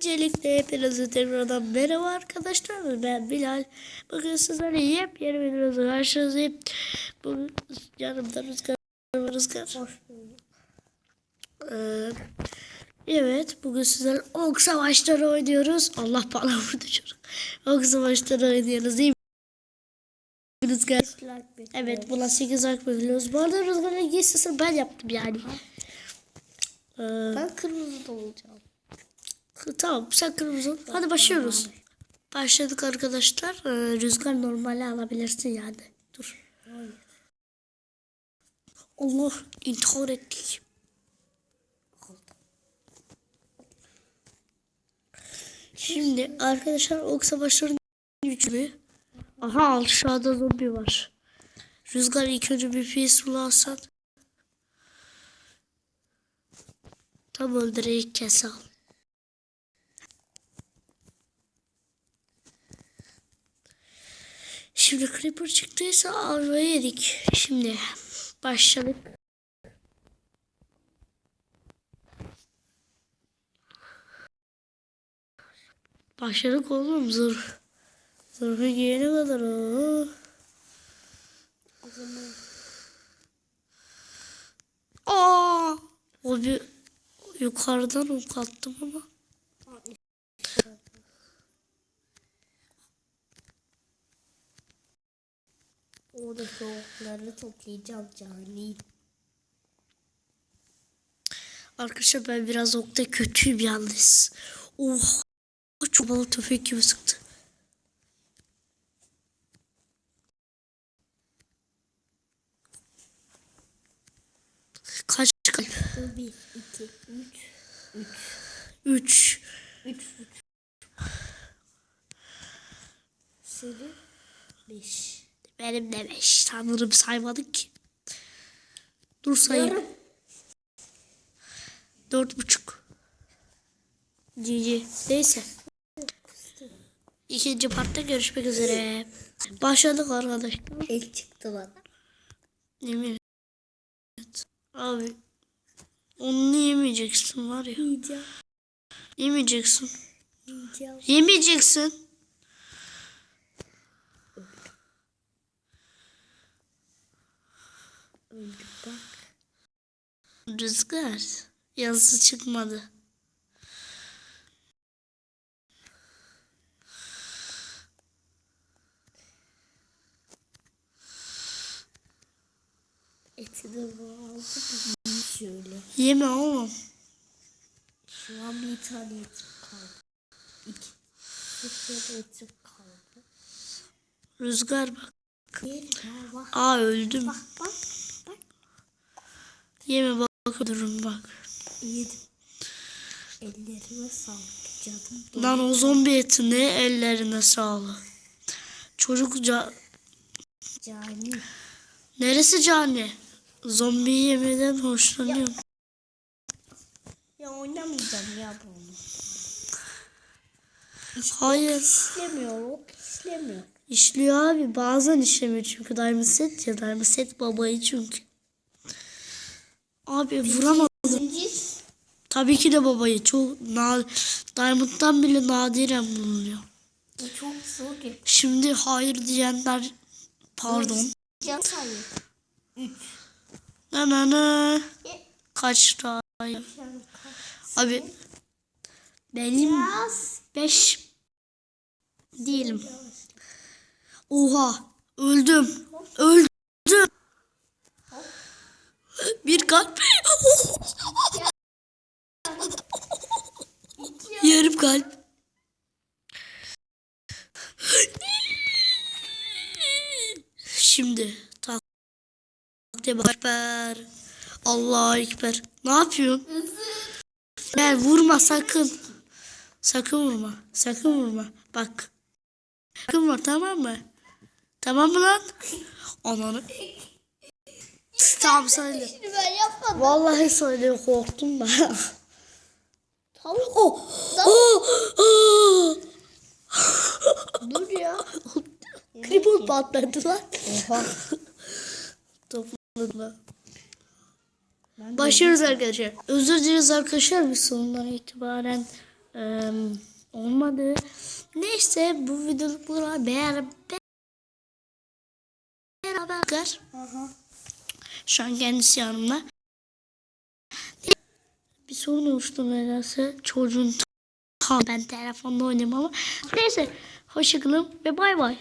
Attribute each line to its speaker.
Speaker 1: Öncelikle hepinize tekrardan merhaba arkadaşlar. Ben Bilal. Bugün sizlerle yepyeni bir videoda karşınızdayım. Bugün yanımda Rüzgar var. Rüzgar. Ee, evet bugün sizlerle ok savaşları oynuyoruz. Allah bana vurdu çocuk. Ok savaşları oynuyoruz değil mi? Rüzgar. Evet buna 8 hak veriyoruz. Bu arada Rüzgar'ın giysisini ben yaptım yani. Ee,
Speaker 2: Ben kırmızı da olacağım.
Speaker 1: Tamam sen kırmızı. Hadi başlıyoruz. Başladık arkadaşlar. Ee, rüzgar normali alabilirsin yani. Dur. Allah intihar ettik. Şimdi arkadaşlar ok savaşlarının gücü. Aha aşağıda zombi var. Rüzgar ilk önce bir peaceful alsan. Tam öldürerek kes al. Şimdi Creeper çıktıysa avlayı yedik. Şimdi başladık. Başladık oğlum zırh. Zırhı giyene kadar o. Aa! O bir yukarıdan ok attım ama.
Speaker 2: Oradaki okları toplayacağım cani.
Speaker 1: Arkadaşlar ben biraz okta kötüyüm yalnız. Oh. Çubalı tüfek gibi sıktı. Kaç kalp?
Speaker 2: 1,
Speaker 1: 2,
Speaker 2: 3, 3. 3. 3.
Speaker 1: Benim de beş. Tanrım saymadık ki. Dur sayayım. Dört buçuk. GG. Neyse. İkinci partta görüşmek üzere. Başladık arkadaşlar.
Speaker 2: El çıktı bana.
Speaker 1: Yemin et. Abi. Onu yemeyeceksin var ya.
Speaker 2: Yiyeceğim.
Speaker 1: Yemeyeceksin.
Speaker 2: Yiyeceğim.
Speaker 1: Yemeyeceksin.
Speaker 2: Öldüm bak.
Speaker 1: Rüzgar. Yazısı çıkmadı.
Speaker 2: Eti de aldım. Şöyle.
Speaker 1: Yeme oğlum.
Speaker 2: Şu an bir tane etim kaldı. İki. Bir etim kaldı.
Speaker 1: Rüzgar bak. Aa öldüm.
Speaker 2: Bak bak.
Speaker 1: Yeme bak durum bak.
Speaker 2: Yedim. Ellerime sağlık canım.
Speaker 1: Lan o zombi eti ne ellerine sağlık. Çocukca
Speaker 2: Cani.
Speaker 1: neresi cani? Zombi yemeden hoşlanıyorum.
Speaker 2: Ya oynamayacağım ya bunu.
Speaker 1: Hayır.
Speaker 2: İşlemiyor o. İşlemiyor.
Speaker 1: İşliyor abi. Bazen işlemiyor çünkü Diamond Set ya. Diamond Set babayı çünkü. Abi vuramadım. Tabii ki de babayı. Çok na Diamond'dan bile nadiren bulunuyor.
Speaker 2: Bu çok zor.
Speaker 1: Şimdi hayır diyenler pardon. Na na na.
Speaker 2: Ye-
Speaker 1: Kaç daha?
Speaker 2: Yani
Speaker 1: Abi benim
Speaker 2: Biraz.
Speaker 1: 5 değilim. Oha öldüm. Öldüm. Bir kalp. Yarım kalp. Şimdi takte ekber. Allah ekber. Ne yapıyorsun? Gel vurma sakın. Sakın vurma. Sakın vurma. Bak. Sakın vurma tamam mı? Tamam mı lan? Ananı. Tamam söyle.
Speaker 2: Şimdi ben yapmadım.
Speaker 1: Vallahi söyle korktum ben.
Speaker 2: Tavuk.
Speaker 1: oh. Oh. Oh.
Speaker 2: Dur ya.
Speaker 1: Creeper patladı lan.
Speaker 2: Oha.
Speaker 1: Topladı. Başlıyoruz arkadaşlar. Özür dileriz arkadaşlar biz sonundan itibaren Eee, olmadı. Neyse bu videoluk bu kadar. Beğer, beraber.
Speaker 2: Aha.
Speaker 1: Şu an kendisi yanımda. Bir sorun oluştu nedense. Çocuğun ben telefonda oynuyorum ama. Neyse. Hoşçakalın ve bay bay.